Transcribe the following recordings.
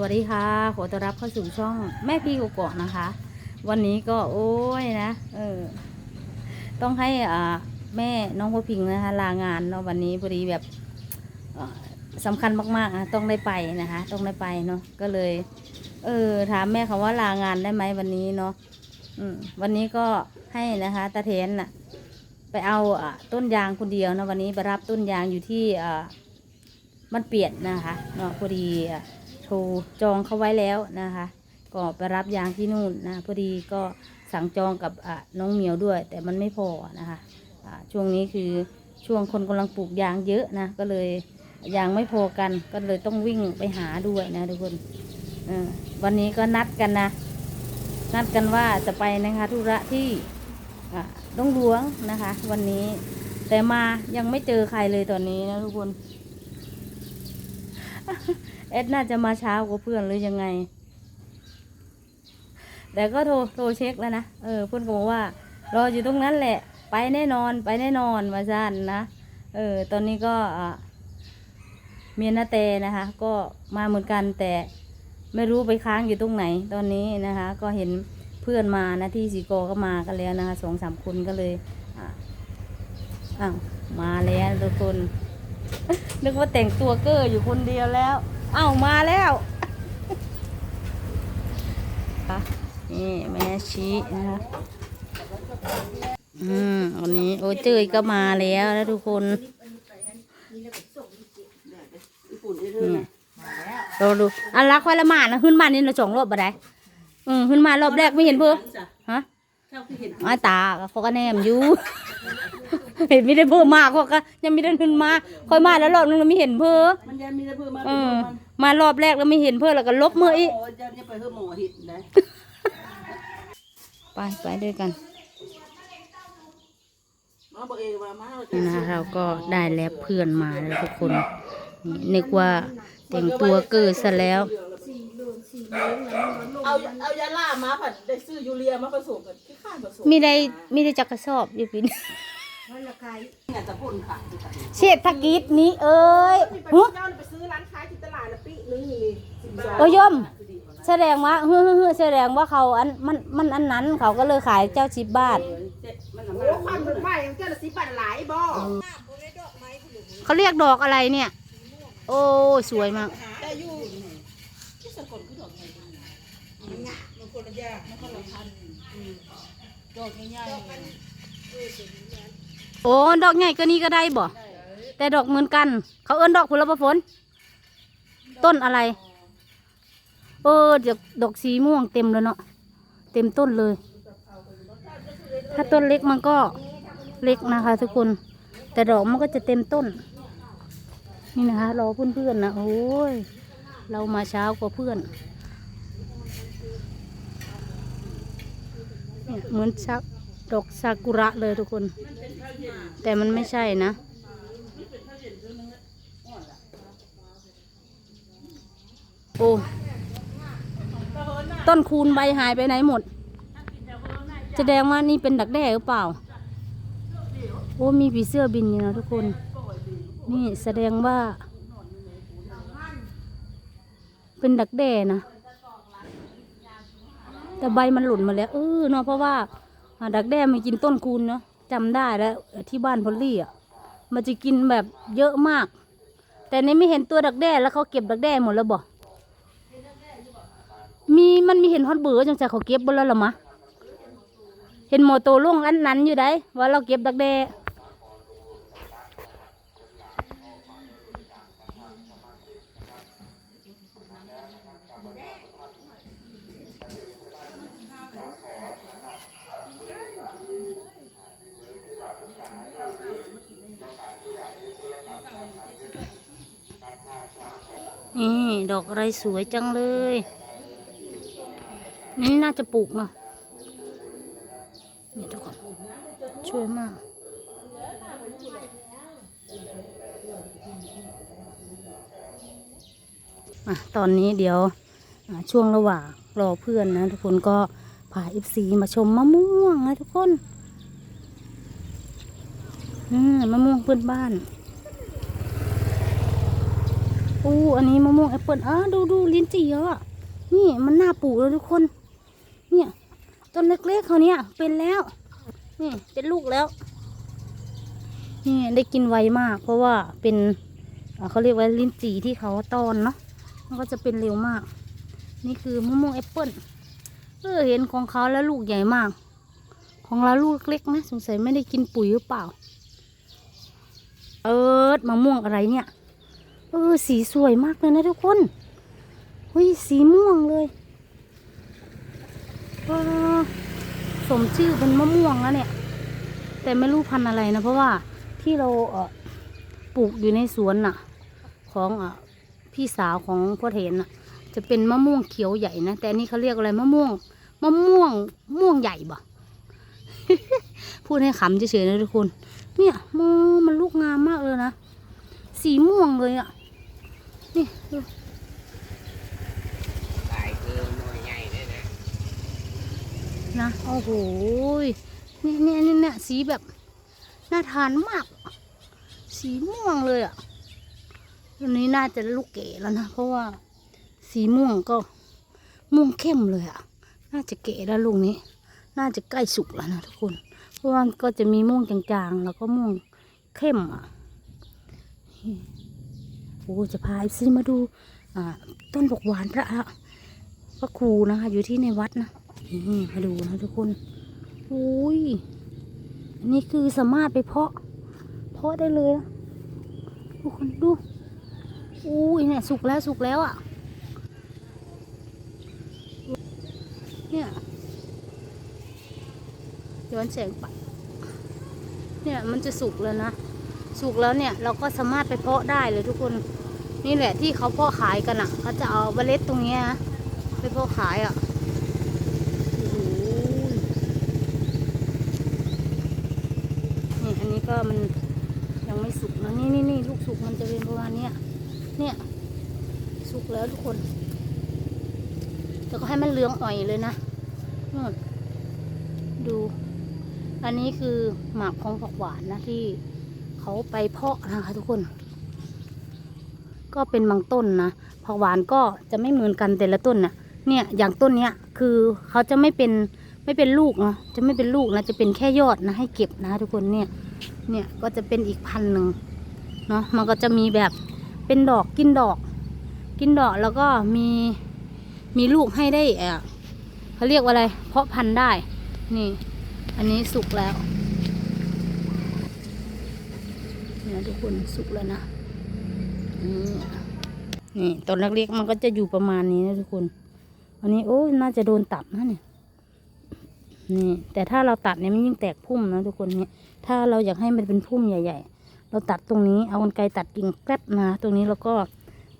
วัสดีค่ะ ขอต้อนรับเข้าสู่ช่องแม่พี่กุกเกาะนะคะ วันนี้ก็โอ้ยนะเออต้องให้อ่าแม่น้องพพิงนะคะลางานเนาะวันนี้พอดีแบบเอ่อสำคัญมากๆนะต้องได้ไปนะคะ ต้องได้ไปเนาะก็เลย เออถามแม่เขาว่าลางานได้ไหมวันนี้เนาะอืมวันนี้ก็ให้นะคะตาเทนน่ะ ไปเอาอต้นยางคนเดียวนะวันนี้ไปรับต้นยางอยู่ที่อ่ามันเปียนนะคะเนาะพอดีอะ โทรจองเขาไว้แล้วนะคะ ก็ไปรับยางที่นู่นนะพอดีก็สั่งจองกับน้องเหมียวด้วย แต่มันไม่พอนะคะช่วงนี้คือช่วงคนกำลังปลูกยางเยอะนะก็เลยยางไม่พอกันก็เลยต้องวิ่งไปหาด้วยนะทุกคนวันนี้ก็นัดกันนะ นัดกันว่าจะไปนะคะธุระที่อะดงหลวงนะคะ วันนี้แต่มายังไม่เจอใครเลยตอนนี้นะทุกคน เอ็ดน่าจะมาเช้ากว่าเพื่อนหรือยังไง แต่ก็โทรโทรเช็คแล้วนะ เออเพื่อนก็บอกว่ารออยู่ตรงนั้นแหละ ไปแน่นอนไปแน่นอนมาสั้นนะ เออ ตอนนี้ก็เมียนาเตนะคะ ก็มาเหมือนกันแต่ไม่รู้ไปค้างอยู่ตรงไหนตอนนี้นะคะ ก็เห็นเพื่อนมานะที่สีโกก็มากันแล้วนะคะสองสามคนก็เลยอะอ้าวมาแล้วทุกคน นึกว่าแต่งตัวเกอร์อยู่คนเดียวแล้ว เอ้ามาแล้วนี่แม่ชี้นะคะอืมวันนี้โอ้เจยก็มาแล้วนะทุกคนอืมเราดูอันรักควายละหมาดนะขึ้นมานี่เราสองรอบบ่ได้อืมขึ้นมารอบแรกไม่เห็นเพื่อฮะอ้ายตาเขาก็แนมอยู่ เห็นไม่ได้เพิ่มมากเขาก็ยังไม่ได้ขึ้นมาค่อยมาแล้วรอบนึงเราไม่เห็นเพิ่มมันยังมีแต่เพิ่มมาเอเป็นอมันมารอบแรกแล้วไม่เห็นเพื่อนแล้วก็ลบมืออีกโอ้จะจะไปเพิ่มหมอหิดนะไปไปด้วยกันมาบอกเองว่ามาเราจะนะเราก็ได้แล้วเพื่อนมาแล้วทุกคนนี่นึกว่าแต่งตัวเกิดซะแล้วเอาเอายาล่ามาผัดได้ซื้อยูเรียมาผสมกันที่ข้างผสมมีได้มีได้จักกระสอบอยู่ปีน งานจะพ่นค่ะเศรษฐกิจนี้เอ้ยหึเจ้าไปซื้อร้านขายที่ตลาดละปีนึงนี่สิบบาทโอ้ยม แสดงว่าเฮ้อเฮ้อแสดงว่าเขาอันมันมันอันนั้นเขาก็เลยขายเจ้าสิบบาทมันโอ้ความเป็นว่าอย่างเจ้าละสิบบาทหลายบ่เขาเรียกดอกอะไรเนี่ย โอ้สวยมากแต่อยู่ที่สกลคือดอกไงมันหยาบมันคนละอย่างมันคนละพันดอกใหญ่ โอ้ดอกใหญ่ก็นี้ก็ได้บ่แต่ดอกเหมือนกัน เขาเอิ้นดอกผลประฝน ต้นอะไร เออดี๋ยวดอกสีม่วงเต็มแล้วเนาะเต็มต้นเลย ถ้าต้นเล็กมันก็เล็กนะคะ ทุกคน แต่ดอกมันก็จะเต็มต้น นี่นะคะรอเพื่อนๆนะโอ้ยเรามาเช้ากว่าเพื่อนเนี่ยเหมือนชัก ดอกซากุระเลยทุกคน แต่มันไม่ใช่นะ โอ้ต้นคูณใบหายไปไหนหมด จะแสดงว่านี่เป็นดักแด้หรือเปล่า โอ้มีผีเสื้อบินอยู่นะทุกคน นี่แสดงว่า เป็นดักแด้นะ แต่ใบมันหล่นมาแล้ว เออเนาะเพราะว่า ดักแด้มากินต้นคูณเนาะจำได้แล้วที่บ้านพอลลี่อะมันจะกินแบบเยอะมาก แต่นี้ไม่เห็นตัวดักแด้แล้วเขาเก็บดักแด้หมดแล้วบ่มีมันมีเห็นฮอตเบือจังใจเขาเก็บบนแล้วหรอมะเห็นหมอโตลงอันนั้นอยู่ได้ว่าเราเก็บดักแด้ นี่ดอกอะไรสวยจังเลย นี่น่าจะปลูกเนาะนี่ทุกคนช่วยมาก อะ ตอนนี้เดี๋ยวช่วงระหว่างรอเพื่อนนะ ทุกคนก็พาเอฟซีมาชมมะม่วงนะทุกคน อืมมะม่วงเพื่อนบ้าน อู้อันนี้มะม่วงแอปเปิลอะดูดูลิ้นจี่เยอะนี่มันน่าปลูกแล้วทุกคน เนี่ยต้นเล็กๆเขาเนี่ยเป็นแล้วนี่เป็นลูกแล้วนี่ได้กินไวมาก เพราะว่าเป็นเอ่อเขาเรียกว่าลิ้นจี่ที่เขาตอนเนาะมันก็จะเป็นเร็วมาก นี่คือมะม่วงแอปเปิลเออเห็นของเขาแล้วลูกใหญ่มาก ของเราลูกเล็กนะสงสัยไม่ได้กินปุ๋ยหรือเปล่า เอิดมะม่วงอะไรเนี่ย เออ สีสวยมากเลยนะทุกคนเฮ้ยสีม่วงเลยเออสมชื่อเป็นมะม่วงแล้วเนี่ย แต่ไม่รู้พันธุ์อะไรนะ เพราะว่าที่เราเออปลูกอยู่ในสวนน่ะ ของอพี่สาวของพ่อเทนน่ะ จะเป็นมะม่วงเขียวใหญ่นะ แต่นนี้เขาเรียกอะไรมะม่วงมะม่วงม่วงใหญ่บ่พูดให้ขำเฉยๆนะทุกคน เนี่ยมอมันลูกงามมากเลยนะ สีม่วงเลยอะ่ะ นี่ดูตายคือหน่วยใหญ่เลยนะนะโอ้โหนี่เนี่ยเนี่ยเนี่ยสีแบบน่าทานมาก สีม่วงเลยอะ่ะอันนี้น่าจะลูกเก๋แล้วนะ เพราะว่าสีม่วงก็ม่วงเข้มเลยอะ่ะ น่าจะเก๋แล้วลูกนี้ น่าจะใกล้สุกแล้วนะทุกคน เพราะว่าก็จะมีม่วงจางๆ แล้วก็ม่วงเข้มอะ โอ้จะพาไอซีมาดูต้นบกหวานพระพระครูนะคะ อยู่ที่ในวัดนะนี่มาดูนะทุกคนโอ้ยอันนี้คือสามารถไปเพาะ เพาะได้เลยนะทุกคนดูอุ้ยเนี่ยสุกแล้วสุกแล้วอะ่ะเนี่ยย้อนแสงไปเนี่ยมันจะสุกแล้วนะ สุกแล้วเนี่ยเราก็สามารถไปเพาะได้เลยทุกคนนี่แหละที่เขาเพาะขายกันอะเขาจะเอาเมล็ดตรงเนี้ยนะไปเพาะขายอะนี่อันนี้ก็มันยังไม่สุกนะนี่นี่นี่ลูกสุกมันจะเป็นประมาณเนี้ยเนี่ยสุกแล้วทุกคนแต่ก็ให้มันเหลืองอ่อยเลยนะนู่นดู อันนี้คือหมากของผักหวานนะที่ เขาไปเพาะนะคะทุกคน ก็เป็นบางต้นนะผักหวานก็จะไม่เหมือนกันแต่ละต้นนะเนี่ยอย่างต้นเนี้ยคือเขาจะไม่เป็นไม่เป็นลูกนะจะไม่เป็นลูกนะจะเป็นแค่ยอดนะให้เก็บนะทุกคนเนี่ย เนี่ยก็จะเป็นอีกพันหนึ่งเนาะมันก็จะมีแบบเป็นดอกกินดอก กินดอกแล้วก็มีมีลูกให้ได้เออเขาเรียกว่าอะไร เพาะพันธุ์ได้ นี่ อันนี้สุกแล้วเทุกคนสุกแล้วนะนี่ตอนเล็กๆมันก็จะอยู่ประมาณนี้นะทุกคนอันนี้โอ้น่าจะโดนตัดนะเนี่ยนี่แต่ถ้าเราตัดเนี่ยมันยิ่งแตกพุ่มนะทุกคนเนี่ยถ้าเราอยากให้มันเป็นพุ่มใหญ่ ๆ เราตัดตรงนี้เอากรรไกรตัดกิ่งแกลบนะตรงนี้แล้วก็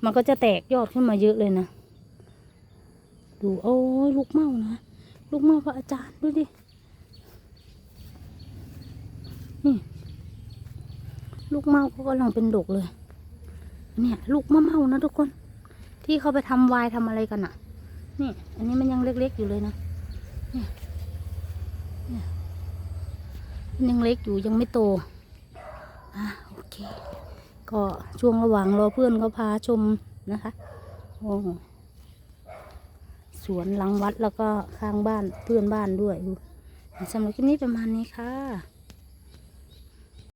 มันก็จะแตกยอดขึ้นมาเยอะเลยนะดูโอ้ยลูกเมานะลูกเมาพระอาจารย์ดูดินี่ ลูกเมาก็กำลังเป็นดกเลย เนี่ย ลูกมะเมานะทุกคน ที่เขาไปทำวายทำอะไรกันอะ่ะนี่ อันนี้มันยังเล็กๆอยู่เลยนะเนี่ยเนี่ยมันยังเล็กอยู่ยังไม่โตอะโอเค ก็ช่วงระหว่างรอเพื่อนก็พาชมนะคะโอ้สวนหลังวัดแล้วก็ข้างบ้านเพื่อนบ้านด้วยดูสำหรับคลิปนี้ประมาณนี้ค่ะ